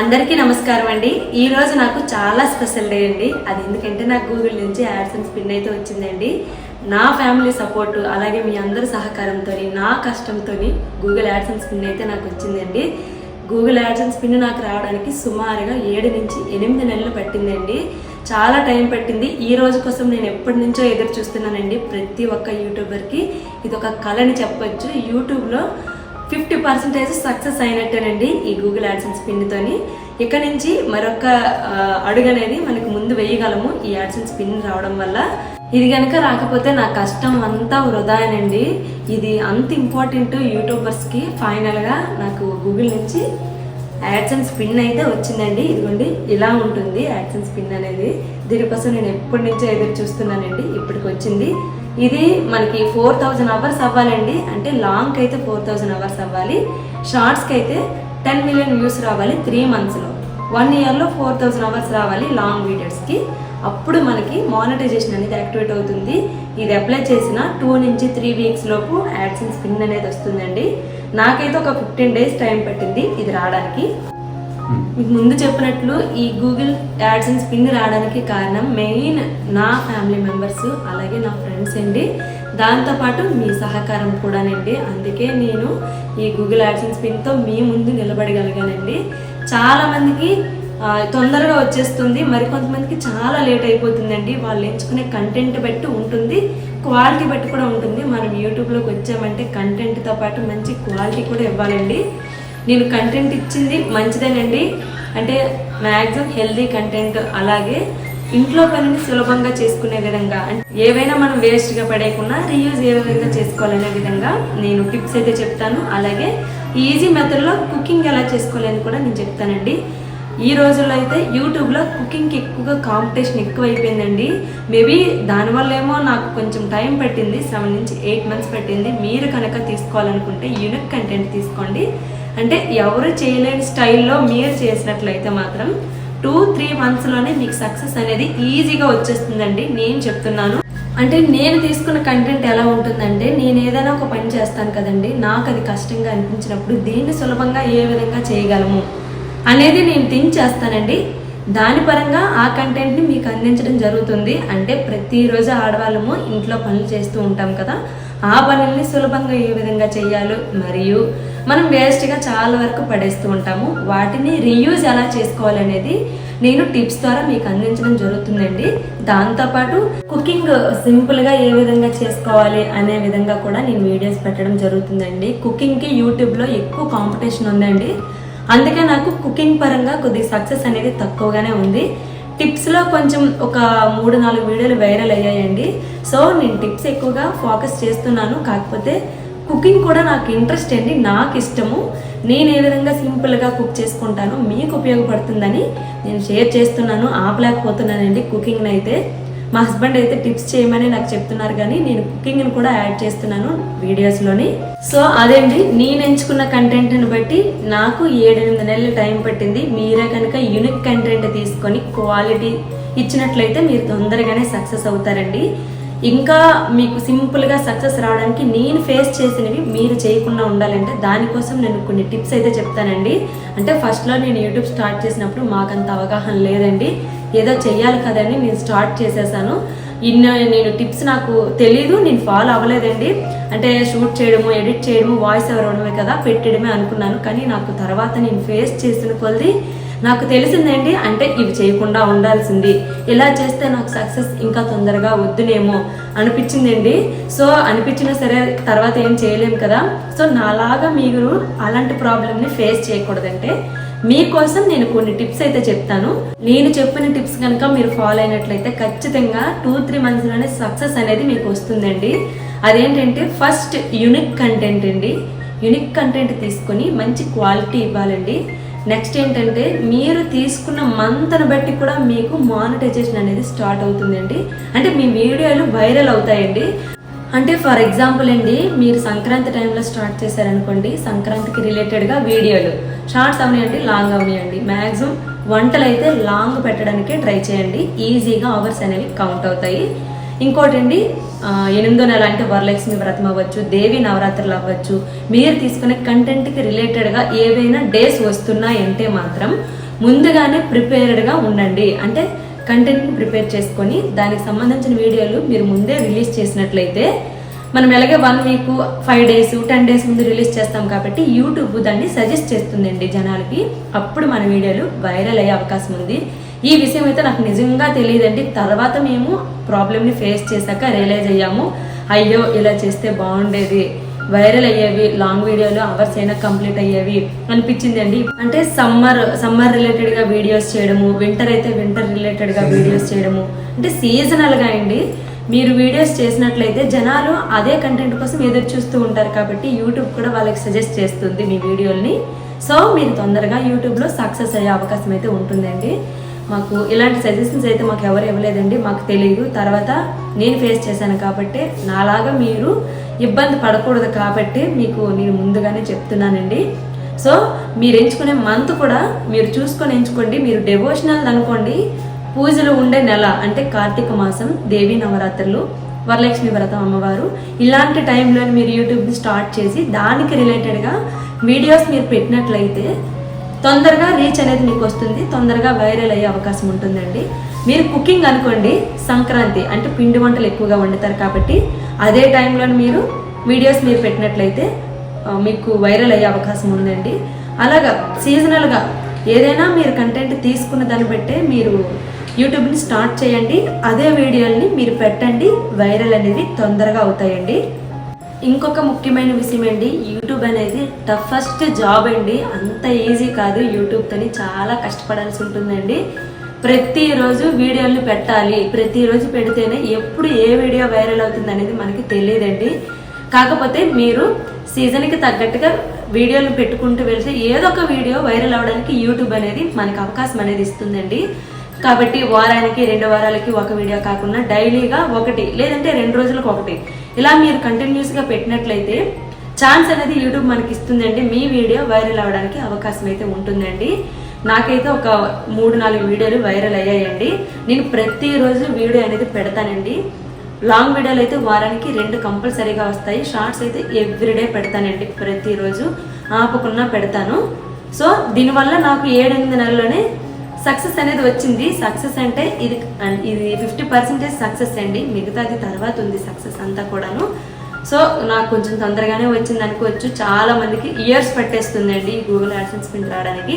అందరికీ నమస్కారం అండి. ఈ రోజు నాకు చాలా స్పెషల్ డే అండి. అది ఎందుకంటే నాకు గూగుల్ నుంచి యాడ్సన్స్ పిన్ అయితే వచ్చిందండి. నా ఫ్యామిలీ సపోర్టు అలాగే మీ అందరి సహకారంతో నా కష్టంతో గూగుల్ యాడ్సన్స్ పిన్ అయితే నాకు వచ్చిందండి. గూగుల్ యాడ్సన్స్ పిన్ నాకు రావడానికి సుమారుగా ఏడు నుంచి ఎనిమిది నెలలు పట్టిందండి. చాలా టైం పట్టింది. ఈ రోజు కోసం నేను ఎప్పటి నుంచో ఎదురు చూస్తున్నానండి ప్రతి ఒక్క యూట్యూబర్కి ఇది ఒక కళని చెప్పొచ్చు. యూట్యూబ్లో ఫిఫ్టీ పర్సెంటేజ్ సక్సెస్ అయినట్టేనండి ఈ గూగుల్ యాడ్సెన్స్ పిన్తోని ఇక్కడ నుంచి మరొక అడుగు అనేది మనకు ముందు వేయగలము ఈ యాడ్సెన్స్ పిన్ రావడం వల్ల. ఇది కనుక రాకపోతే నా కష్టం అంతా వృధానండి ఇది అంత ఇంపార్టెంట్ యూట్యూబర్స్కి ఫైనల్గా నాకు గూగుల్ నుంచి యాడ్సన్స్ పిన్ అయితే వచ్చిందండి. ఇదిగోండి ఇలా ఉంటుంది యాడ్సన్స్ పిన్ అనేది. దీనికోసం నేను ఎప్పటి నుంచో ఎదురు చూస్తున్నానండి. ఇప్పటికి వచ్చింది. ఇది మనకి ఫోర్ థౌజండ్ అవర్స్ అవ్వాలండి. అంటే లాంగ్కి అయితే ఫోర్ థౌజండ్ అవర్స్ అవ్వాలి. షార్ట్స్కి అయితే టెన్ మిలియన్ వ్యూస్ రావాలి త్రీ మంత్స్లో వన్ ఇయర్లో ఫోర్ థౌజండ్ అవర్స్ రావాలి లాంగ్ వీడియోస్కి అప్పుడు మనకి మానిటైజేషన్ అనేది యాక్టివేట్ అవుతుంది. ఇది అప్లై చేసిన టూ నుంచి త్రీ వీక్స్ లోపు యాడ్సన్స్ పిన్ అనేది వస్తుందండి. నాకైతే ఒక ఫిఫ్టీన్ డేస్ టైం పట్టింది ఇది రావడానికి. మీకు ముందు చెప్పినట్లు ఈ గూగుల్ యాడ్సెన్స్ పిన్ రావడానికి కారణం మెయిన్ నా ఫ్యామిలీ మెంబర్స్ అలాగే నా ఫ్రెండ్స్ అండి. దాంతోపాటు మీ సహకారం కూడానండి. అందుకే నేను ఈ గూగుల్ యాడ్సెన్స్ పిన్తో మీ ముందు నిలబడగలిగానండి. చాలామందికి తొందరగా వచ్చేస్తుంది. మరి కొంతమందికి చాలా లేట్ అయిపోతుందండి. వాళ్ళు ఎంచుకునే కంటెంట్ బట్టి ఉంటుంది. క్వాలిటీ బట్టి కూడా ఉంటుంది. మనం యూట్యూబ్లోకి వచ్చామంటే కంటెంట్తో పాటు మంచి క్వాలిటీ కూడా ఇవ్వాలండి. నేను కంటెంట్ ఇచ్చింది మంచిదేనండి. అంటే మ్యాక్సిమం హెల్దీ కంటెంట్ అలాగే ఇంట్లో పనిని సులభంగా చేసుకునే విధంగా అంటే ఏవైనా మనం వేస్ట్గా పడేయకుండా రీయూజ్ ఏ విధంగా చేసుకోవాలనే విధంగా నేను టిప్స్ అయితే చెప్తాను. అలాగే ఈజీ మెథడ్లో కుకింగ్ ఎలా చేసుకోవాలని కూడా నేను చెప్తానండి. ఈ రోజుల్లో అయితే యూట్యూబ్లో కుకింగ్కి ఎక్కువగా కాంపిటీషన్ ఎక్కువైపోయిందండి. మేబీ దానివల్ల ఏమో నాకు కొంచెం టైం పట్టింది సెవెన్ నుంచి ఎయిట్ మంత్స్ పట్టింది. మీరు కనుక తీసుకోవాలనుకుంటే యూనిక్ కంటెంట్ తీసుకోండి. అంటే ఎవరు చేయలేని స్టైల్లో మీరు చేసినట్లయితే మాత్రం టూ త్రీ మంత్స్లోనే మీకు సక్సెస్ అనేది ఈజీగా వచ్చేస్తుందండి. నేను చెప్తున్నాను. అంటే నేను తీసుకున్న కంటెంట్ ఎలా ఉంటుందంటే నేను ఏదైనా ఒక పని చేస్తాను కదండి. నాకు అది కష్టంగా అనిపించినప్పుడు దీన్ని సులభంగా ఏ విధంగా చేయగలము? అనేది నేను థింక్ చేస్తానండి. దాని పరంగా ఆ కంటెంట్ని మీకు అందించడం జరుగుతుంది. అంటే ప్రతిరోజు ఆడవాళ్ళము ఇంట్లో పనులు చేస్తూ ఉంటాం కదా. ఆ పనుల్ని సులభంగా ఏ విధంగా చేయాలో మరియు మనం వేస్ట్గా చాలా వరకు పడేస్తూ ఉంటాము. వాటిని రీయూజ్ ఎలా చేసుకోవాలనేది నేను టిప్స్ ద్వారా మీకు అందించడం జరుగుతుందండి. దాంతోపాటు కుకింగ్ సింపుల్గా ఏ విధంగా చేసుకోవాలి అనే విధంగా కూడా నేను వీడియోస్ పెట్టడం జరుగుతుందండి. కుకింగ్కి యూట్యూబ్లో ఎక్కువ కాంపిటీషన్ ఉందండి. అందుకే నాకు కుకింగ్ పరంగా కొద్దిగా సక్సెస్ అనేది తక్కువగానే ఉంది. టిప్స్లో కొంచెం ఒక మూడు నాలుగు వీడియోలు వైరల్ అయ్యాయండి. సో నేను టిప్స్ ఎక్కువగా ఫోకస్ చేస్తున్నాను. కాకపోతే కుకింగ్ కూడా నాకు ఇంట్రెస్ట్ అండి నాకు ఇష్టము. నేను ఏ విధంగా సింపుల్గా కుక్ చేసుకుంటానో మీకు ఉపయోగపడుతుందని నేను షేర్ చేస్తున్నాను. ఆపలేకపోతున్నానండి కుకింగ్ని అయితే మా హస్బెండ్ అయితే టిప్స్ చేయమని నాకు చెప్తున్నారు కానీ నేను కుకింగ్ని కూడా యాడ్ చేస్తున్నాను వీడియోస్లోని సో అదేంటి? నేను ఎంచుకున్న కంటెంట్ని బట్టి నాకు ఏడెనిమిది నెలలు టైం పట్టింది. మీరే కనుక యూనిక్ కంటెంట్ తీసుకొని క్వాలిటీ ఇచ్చినట్లయితే మీరు తొందరగానే సక్సెస్ అవుతారండి. ఇంకా మీకు సింపుల్గా సక్సెస్ రావడానికి నేను ఫేస్ చేసినవి మీరు చేయకుండా ఉండాలంటే దానికోసం నేను కొన్ని టిప్స్ అయితే చెప్తానండి. అంటే ఫస్ట్లో నేను యూట్యూబ్ స్టార్ట్ చేసినప్పుడు మాకంత అవగాహన లేదండి. ఏదో చెయ్యాలి కదండి నేను స్టార్ట్ చేసేసాను. ఇన్న నేను టిప్స్ నాకు తెలీదు నేను ఫాలో అవ్వలేదండి. అంటే షూట్ చేయడము ఎడిట్ చేయడము వాయిస్ ఓవర్ కదా పెట్టడమే అనుకున్నాను. కానీ నాకు తర్వాత నేను ఫేస్ చేసిన కొలది నాకు తెలిసిందండి అంటే ఇవి చేయకుండా ఉండాల్సింది. ఇలా చేస్తే నాకు సక్సెస్ ఇంకా తొందరగా వద్దునేమో అనిపించిందండి సో అనిపించినా సరే తర్వాత ఏం చేయలేము కదా. సో నాలాగా మీరు అలాంటి ప్రాబ్లమ్ని ఫేస్ చేయకూడదంటే మీకోసం నేను కొన్ని టిప్స్ అయితే చెప్తాను. నేను చెప్పిన టిప్స్ కనుక మీరు ఫాలో అయినట్లయితే ఖచ్చితంగా టూ త్రీ మంత్స్లోనే సక్సెస్ అనేది మీకు వస్తుందండి. అదేంటంటే ఫస్ట్ యునిక్ కంటెంట్ అండి. యునిక్ కంటెంట్ తీసుకొని మంచి క్వాలిటీ ఇవ్వాలండి. నెక్స్ట్ ఏంటంటే మీరు తీసుకున్న మంతను బట్టి కూడా మీకు మానిటైజేషన్ అనేది స్టార్ట్ అవుతుందండి. అంటే మీ వీడియోలు వైరల్ అవుతాయండి. అంటే ఫర్ ఎగ్జాంపుల్ అండి మీరు సంక్రాంతి టైంలో స్టార్ట్ చేశారనుకోండి సంక్రాంతికి రిలేటెడ్గా వీడియోలు. షార్ట్స్ అవనియండి లాంగ్ అవనియండి. మ్యాక్సిమం వంటలు అయితే లాంగ్ పెట్టడానికే ట్రై చేయండి. ఈజీగా అవర్స్ అనేవి కౌంట్ అవుతాయి. ఇంకోటి అండి ఎనిమిదో నెల అంటే వరలక్ష్మి వ్రతం అవ్వచ్చు దేవి నవరాత్రులు అవ్వచ్చు మీరు తీసుకునే కంటెంట్కి రిలేటెడ్గా ఏవైనా డేస్ వస్తున్నాయంటే మాత్రం ముందుగానే ప్రిపేర్డ్గా ఉండండి. అంటే కంటెంట్ని ప్రిపేర్ చేసుకొని దానికి సంబంధించిన వీడియోలు మీరు ముందే రిలీజ్ చేసినట్లయితే మనం ఎలాగే one week five days ten days ముందు రిలీజ్ చేస్తాం కాబట్టి యూట్యూబ్ దాన్ని సజెస్ట్ చేస్తుందండి జనాలకి. అప్పుడు మన వీడియోలు వైరల్ అయ్యే అవకాశం ఉంది. ఈ విషయం అయితే నాకు నిజంగా తెలియదండి. తర్వాత మేము ప్రాబ్లమ్ని ఫేస్ చేశాక రియలైజ్ అయ్యాము. అయ్యో ఇలా చేస్తే బాగుండేది. వైరల్ అయ్యేవి లాంగ్ వీడియోలు అవర్స్ అయినా కంప్లీట్ అయ్యేవి అనిపించింది అండి అంటే సమ్మర్ సమ్మర్ రిలేటెడ్గా వీడియోస్ చేయడము వింటర్ అయితే వింటర్ రిలేటెడ్గా వీడియోస్ చేయడము. అంటే సీజనల్గా అండి. మీరు వీడియోస్ చేసినట్లయితే జనాలు అదే కంటెంట్ కోసం ఎదురు చూస్తూ ఉంటారు కాబట్టి యూట్యూబ్ కూడా వాళ్ళకి సజెస్ట్ చేస్తుంది మీ వీడియోల్ని. సో మీరు తొందరగా యూట్యూబ్లో సక్సెస్ అయ్యే అవకాశం అయితే ఉంటుందండి. మాకు ఇలాంటి సజెషన్స్ అయితే మాకు ఎవరు ఇవ్వలేదండి మాకు తెలియదు తర్వాత నేను ఫేస్ చేశాను కాబట్టి నాలాగా మీరు ఇబ్బంది పడకూడదు కాబట్టి మీకు నేను ముందుగానే చెప్తున్నానండి. సో మీరు ఎంచుకునే మంత్ కూడా మీరు చూసుకొని ఎంచుకోండి. మీరు డెవోషనల్ అనుకోండి. పూజలు ఉండే నెల అంటే కార్తీక మాసం దేవీ నవరాత్రులు వరలక్ష్మి వ్రతం అమ్మవారు ఇలాంటి టైంలో మీరు యూట్యూబ్ని స్టార్ట్ చేసి దానికి రిలేటెడ్గా వీడియోస్ మీరు పెట్టినట్లయితే తొందరగా రీచ్ అనేది మీకు వస్తుంది. తొందరగా వైరల్ అయ్యే అవకాశం ఉంటుందండి. మీరు కుకింగ్ అనుకోండి సంక్రాంతి అంటే పిండి వంటలు ఎక్కువగా వండుతారు కాబట్టి అదే టైంలో మీరు వీడియోస్ మీరు పెట్టినట్లయితే మీకు వైరల్ అయ్యే అవకాశం ఉందండి. అలాగా సీజనల్గా ఏదైనా మీరు కంటెంట్ తీసుకున్న దాన్ని బట్టే మీరు యూట్యూబ్ని స్టార్ట్ చేయండి. అదే వీడియోల్ని మీరు పెట్టండి. వైరల్ అనేది తొందరగా అవుతాయండి. ఇంకొక ముఖ్యమైన విషయం అండి యూట్యూబ్ అనేది టఫెస్ట్ జాబ్ అండి. అంత ఈజీ కాదు యూట్యూబ్తోని చాలా కష్టపడాల్సి ఉంటుందండి. ప్రతిరోజు వీడియోలు పెట్టాలి ప్రతిరోజు పెడితేనే ఎప్పుడు ఏ వీడియో వైరల్ అవుతుంది అనేది మనకి తెలియదండి. కాకపోతే మీరు సీజన్కి తగ్గట్టుగా వీడియోలు పెట్టుకుంటూ వెళ్తే ఏదో ఒక వీడియో వైరల్ అవడానికి యూట్యూబ్ అనేది మనకు అవకాశం అనేది ఇస్తుందండి. కాబట్టి వారానికి రెండు వారాలకి ఒక వీడియో కాకుండా డైలీగా ఒకటి లేదంటే రెండు రోజులకు ఒకటి. ఇలా మీరు కంటిన్యూస్గా పెట్టినట్లయితే ఛాన్స్ అనేది యూట్యూబ్ మనకి ఇస్తుందండి. మీ వీడియో వైరల్ అవడానికి అవకాశం అయితే ఉంటుందండి. నాకైతే ఒక మూడు నాలుగు వీడియోలు వైరల్ అయ్యాయండి. నేను ప్రతిరోజు వీడియో అనేది పెడతానండి. లాంగ్ వీడియోలు అయితే వారానికి రెండు కంపల్సరీగా వస్తాయి. షార్ట్స్ అయితే ఎవ్రీడే పెడతానండి. ప్రతిరోజు ఆపకుండా పెడతాను. సో దీనివల్ల నాకు ఏడెనిమిది నెలలోనే సక్సెస్ అనేది వచ్చింది. సక్సెస్ అంటే ఇది ఇది ఫిఫ్టీ పర్సెంటేజ్ సక్సెస్ అండి. మిగతాది తర్వాత ఉంది సక్సెస్ అంతా కూడాను. సో నాకు కొంచెం తొందరగానే వచ్చింది అనుకోవచ్చు. చాలా మందికి ఇయర్స్ పట్టేస్తుందండి గూగుల్ యాడ్సెన్స్ పిన్ రావడానికి.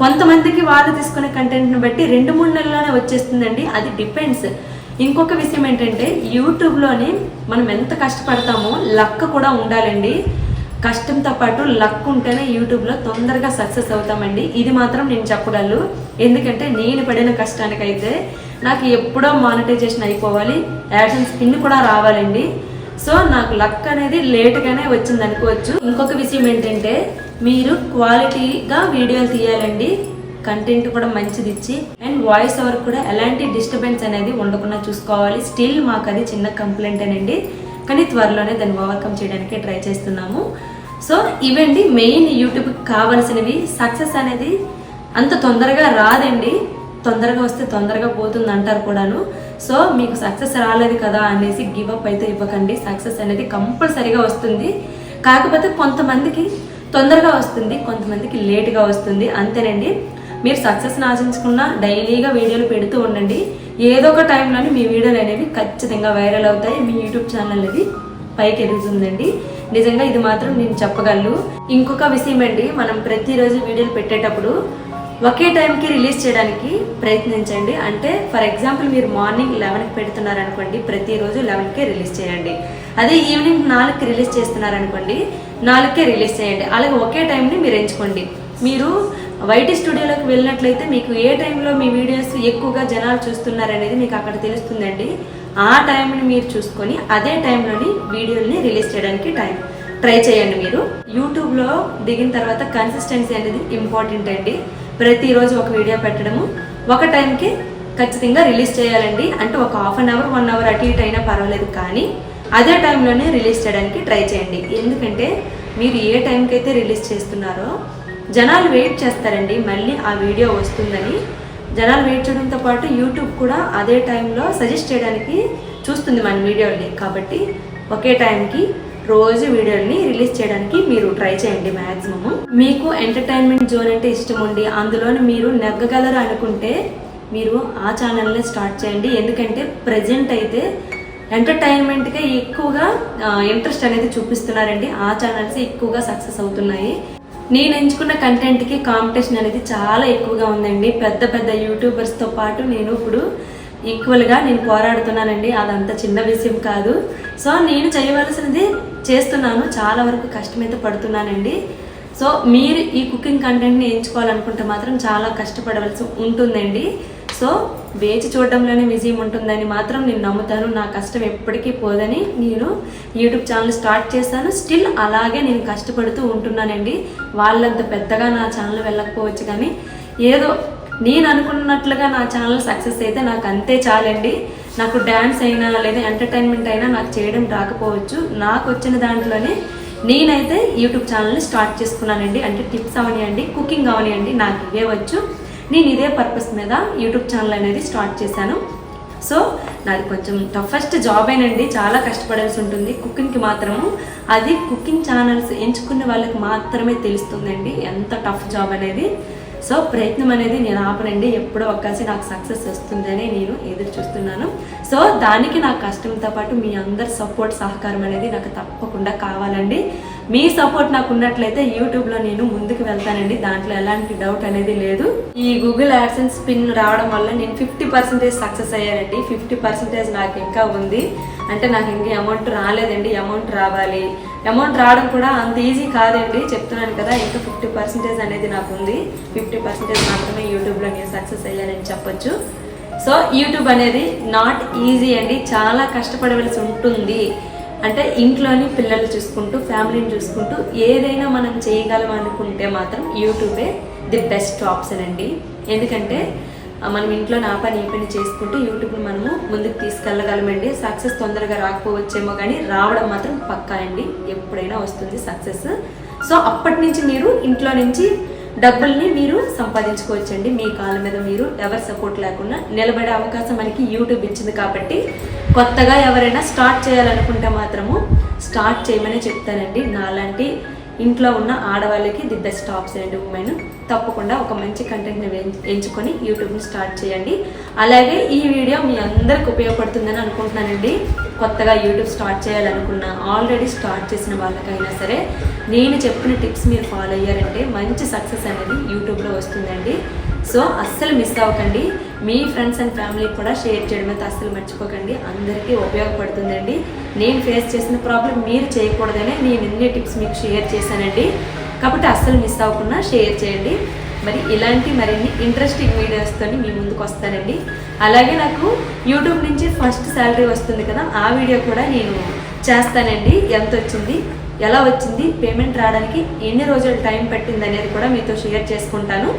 కొంతమందికి వాళ్ళు తీసుకునే కంటెంట్ని బట్టి రెండు మూడు నెలల్లోనే వచ్చేస్తుందండి. అది డిపెండ్స్ ఇంకొక విషయం ఏంటంటే యూట్యూబ్లోనే మనం ఎంత కష్టపడతామో లక్క కూడా ఉండాలండి. కష్టంతో పాటు లక్ ఉంటేనే యూట్యూబ్లో తొందరగా సక్సెస్ అవుతామండి. ఇది మాత్రం నేను చెప్పగలను. ఎందుకంటే నేను పడిన కష్టానికైతే నాకు ఎప్పుడో మానిటైజేషన్ అయిపోవాలి. యాడ్సెన్స్ పిన్ కూడా రావాలండి. సో నాకు లక్ అనేది లేట్గానే వచ్చింది అనుకోవచ్చు. ఇంకొక విషయం ఏంటంటే మీరు క్వాలిటీగా వీడియోలు తీయాలండి. కంటెంట్ కూడా మంచిది ఇచ్చి అండ్ వాయిస్ ఓవర్ కూడా ఎలాంటి డిస్టర్బెన్స్ అనేది ఉండకుండా చూసుకోవాలి. స్టిల్ మాకు అది చిన్న కంప్లైంట్ అనండి కానీ త్వరలోనే దాన్ని ఓవర్కమ్ చేయడానికి ట్రై చేస్తున్నాము. సో ఇవండి మెయిన్ యూట్యూబ్కి కావలసినవి. సక్సెస్ అనేది అంత తొందరగా రాదండి. తొందరగా వస్తే తొందరగా పోతుంది అంటారు కూడాను. సో మీకు సక్సెస్ రాలేదు కదా అనేసి గివ్ అప్ అయితే ఇవ్వకండి. సక్సెస్ అనేది కంపల్సరీగా వస్తుంది. కాకపోతే కొంతమందికి తొందరగా వస్తుంది కొంతమందికి లేట్గా వస్తుంది. అంతేనండి. మీరు సక్సెస్ని ఆశించకుండా డైలీగా వీడియోలు పెడుతూ ఉండండి. ఏదో ఒక టైంలోనే మీ వీడియోలు అనేవి ఖచ్చితంగా వైరల్ అవుతాయి. మీ యూట్యూబ్ ఛానల్ అనేది పైకి ఎదుగుతుందండి. నిజంగా ఇది మాత్రం నేను చెప్పగలను. ఇంకొక విషయం అండి మనం ప్రతిరోజు వీడియోలు పెట్టేటప్పుడు ఒకే టైంకి రిలీజ్ చేయడానికి ప్రయత్నించండి. అంటే ఫర్ ఎగ్జాంపుల్ మీరు మార్నింగ్ లెవెన్కి పెడుతున్నారనుకోండి ప్రతిరోజు లెవెన్కే రిలీజ్ చేయండి. అదే ఈవినింగ్ నాలుగుకి రిలీజ్ చేస్తున్నారనుకోండి నాలుగుకే రిలీజ్ చేయండి. అలాగే ఒకే టైంని మీరు ఎంచుకోండి. మీరు వైటీ స్టూడియోలోకి వెళ్ళినట్లయితే మీకు ఏ టైంలో మీ వీడియోస్ ఎక్కువగా జనాలు చూస్తున్నారనేది మీకు అక్కడ తెలుస్తుందండి. ఆ టైంని మీరు చూసుకొని అదే టైంలోని వీడియోని రిలీజ్ చేయడానికి టైం. ట్రై చేయండి మీరు. యూట్యూబ్లో దిగిన తర్వాత కన్సిస్టెన్సీ అనేది ఇంపార్టెంట్ అండి. ప్రతిరోజు ఒక వీడియో పెట్టడము ఒక టైంకి ఖచ్చితంగా రిలీజ్ చేయాలండి. అంటే ఒక half an hour one hour అటు ఇటు అయినా పర్వాలేదు కానీ అదే టైంలోనే రిలీజ్ చేయడానికి ట్రై చేయండి. ఎందుకంటే మీరు ఏ టైంకి అయితే రిలీజ్ చేస్తున్నారో జనాలు వెయిట్ చేస్తారండి మళ్ళీ ఆ వీడియో వస్తుందని. జనాలు వెయిట్ చేయడంతో పాటు యూట్యూబ్ కూడా అదే టైంలో సజెస్ట్ చేయడానికి చూస్తుంది మన వీడియోని కాబట్టి ఒకే టైంకి రోజు వీడియోని రిలీజ్ చేయడానికి మీరు ట్రై చేయండి మ్యాక్సిమమ్ మీకు ఎంటర్టైన్మెంట్ జోన్ అంటే ఇష్టం ఉండి అందులోని మీరు నెగ్గగలరు అనుకుంటే మీరు ఆ ఛానల్ని స్టార్ట్ చేయండి. ఎందుకంటే ప్రజెంట్ అయితే ఎంటర్టైన్మెంట్కే ఎక్కువగా ఇంట్రెస్ట్ అనేది చూపిస్తున్నారండి. ఆ ఛానల్స్ ఎక్కువగా సక్సెస్ అవుతున్నాయి. నేను ఎంచుకున్న కంటెంట్కి కాంపిటీషన్ అనేది చాలా ఎక్కువగా ఉందండి. పెద్ద పెద్ద యూట్యూబర్స్తో పాటు నేను ఇప్పుడు ఈక్వల్గా నేను పోరాడుతున్నానండి. అదంత చిన్న విషయం కాదు. సో నేను చేయవలసినది చేస్తున్నాను. చాలా వరకు కష్టమైతే పడుతున్నానండి. సో మీరు ఈ కుకింగ్ కంటెంట్ని ఎంచుకోవాలనుకుంటే మాత్రం చాలా కష్టపడవలసి ఉంటుందండి. సో వేచి చూడడంలోనే విజయం ఉంటుందని మాత్రం నేను నమ్ముతాను. నా కష్టం ఎప్పటికీ పోదని నేను యూట్యూబ్ ఛానల్ స్టార్ట్ చేశాను. స్టిల్ అలాగే నేను కష్టపడుతూ ఉంటున్నానండి. వాళ్ళంత పెద్దగా నా ఛానల్ వెళ్ళకపోవచ్చు కానీ ఏదో నేను అనుకున్నట్లుగా నా ఛానల్ సక్సెస్ అయితే నాకు అంతే చాలండి. నాకు డ్యాన్స్ అయినా లేదా ఎంటర్టైన్మెంట్ అయినా నాకు చేయడం రాకపోవచ్చు. నాకు వచ్చిన దాంట్లోనే నేనైతే యూట్యూబ్ ఛానల్ని స్టార్ట్ చేసుకున్నానండి. అంటే టిప్స్ అవనియండి కుకింగ్ అవనివ్వండి నాకు ఇవే వచ్చు. నేను ఇదే పర్పస్ మీద యూట్యూబ్ ఛానల్ అనేది స్టార్ట్ చేశాను. సో నాది కొంచెం టఫెస్ట్ జాబ్ అయినండి చాలా కష్టపడాల్సి ఉంటుంది. కుకింగ్కి మాత్రము. అది కుకింగ్ ఛానల్స్ ఎంచుకునే వాళ్ళకి మాత్రమే తెలుస్తుందండి ఎంత టఫ్ జాబ్ అనేది. సో ప్రయత్నం అనేది నేను ఆపనండి. ఎప్పుడో ఒక్కసి నాకు సక్సెస్ వస్తుందని నేను ఎదురు చూస్తున్నాను. సో దానికి నా కష్టంతో పాటు మీ అందరి సపోర్ట్ సహకారం అనేది నాకు తప్పకుండా కావాలండి. మీ సపోర్ట్ నాకు ఉన్నట్లయితే యూట్యూబ్లో నేను ముందుకు వెళ్తానండి. దాంట్లో ఎలాంటి డౌట్ అనేది లేదు. ఈ గూగుల్ యాడ్సెన్స్ పిన్ రావడం వల్ల నేను ఫిఫ్టీ పర్సెంటేజ్ సక్సెస్ అయ్యానండి. ఫిఫ్టీ పర్సెంటేజ్ నాకు ఇంకా ఉంది. అంటే నాకు ఇంకా అమౌంట్ రాలేదండి. అమౌంట్ రావాలి. అమౌంట్ రావడం కూడా అంత ఈజీ కాదండి. చెప్తున్నాను కదా ఇంకా ఫిఫ్టీ పర్సెంటేజ్ అనేది నాకు ఉంది. ఫిఫ్టీ పర్సెంటేజ్ మాత్రమే యూట్యూబ్లో నేను సక్సెస్ అయ్యానని చెప్పొచ్చు. సో యూట్యూబ్ అనేది నాట్ ఈజీ అండి. చాలా కష్టపడవలసి ఉంటుంది. అంటే ఇంట్లోని పిల్లలు చూసుకుంటూ ఫ్యామిలీని చూసుకుంటూ ఏదైనా మనం చేయగలం అనుకుంటే మాత్రం యూట్యూబే ది బెస్ట్ ఆప్షన్ అండి. ఎందుకంటే మనం ఇంట్లో నా పని ఈ పని చేసుకుంటూ యూట్యూబ్ని మనము ముందుకు తీసుకెళ్ళగలమండి. సక్సెస్ తొందరగా రాకపోవచ్చేమో కానీ రావడం మాత్రం పక్కా అండి. ఎప్పుడైనా వస్తుంది సక్సెస్. సో అప్పటి నుంచి మీరు ఇంట్లో నుంచి డబ్బుల్ని మీరు సంపాదించుకోవచ్చండి. మీ కాళ్ళ మీద మీరు ఎవరి సపోర్ట్ లేకుండా నిలబడే అవకాశం మనకి యూట్యూబ్ ఇచ్చింది కాబట్టి కొత్తగా ఎవరైనా స్టార్ట్ చేయాలనుకుంటే మాత్రము స్టార్ట్ చేయమని చెప్తానండి. నాలాంటి ఇంట్లో ఉన్న ఆడవాళ్ళకి ది బెస్ట్ ఆప్షన్ అండి ఉమెన్ తప్పకుండా ఒక మంచి కంటెంట్ని ఎంచుకొని యూట్యూబ్ని స్టార్ట్ చేయండి. అలాగే ఈ వీడియో మీ అందరికి ఉపయోగపడుతుందని అనుకుంటున్నానండి. కొత్తగా యూట్యూబ్ స్టార్ట్ చేయాలనుకున్న ఆల్రెడీ స్టార్ట్ చేసిన వాళ్ళకైనా సరే నేను చెప్పిన టిప్స్ మీరు ఫాలో అయ్యారంటే మంచి సక్సెస్ అనేది యూట్యూబ్లో వస్తుందండి. సో అస్సలు మిస్ అవ్వకండి. మీ ఫ్రెండ్స్ అండ్ ఫ్యామిలీ కూడా షేర్ చేయడం అయితే అస్సలు మర్చిపోకండి. అందరికీ ఉపయోగపడుతుందండి. నేను ఫేస్ చేసిన ప్రాబ్లం మీరు చేయకూడదనే నేను ఎన్ని టిప్స్ మీకు షేర్ చేశానండి. కాబట్టి అస్సలు మిస్ అవ్వకుండా షేర్ చేయండి. మరి ఇలాంటి మరిన్ని ఇంట్రెస్టింగ్ వీడియోస్తో మీ ముందుకు వస్తానండి. అలాగే నాకు యూట్యూబ్ నుంచి ఫస్ట్ శాలరీ వస్తుంది కదా ఆ వీడియో కూడా నేను చేస్తానండి. ఎంత వచ్చింది ఎలా వచ్చింది పేమెంట్ రావడానికి ఎన్ని రోజులు టైం పట్టింది అనేది కూడా మీతో షేర్ చేసుకుంటాను.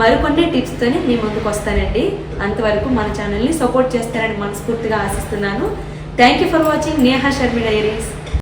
మరికొన్ని టిప్స్తోని మీ ముందుకు వస్తానండి. అంతవరకు మన ఛానల్ని సపోర్ట్ చేస్తారని మనస్ఫూర్తిగా ఆశిస్తున్నాను. Thank you for watching Neha Sharmi diaries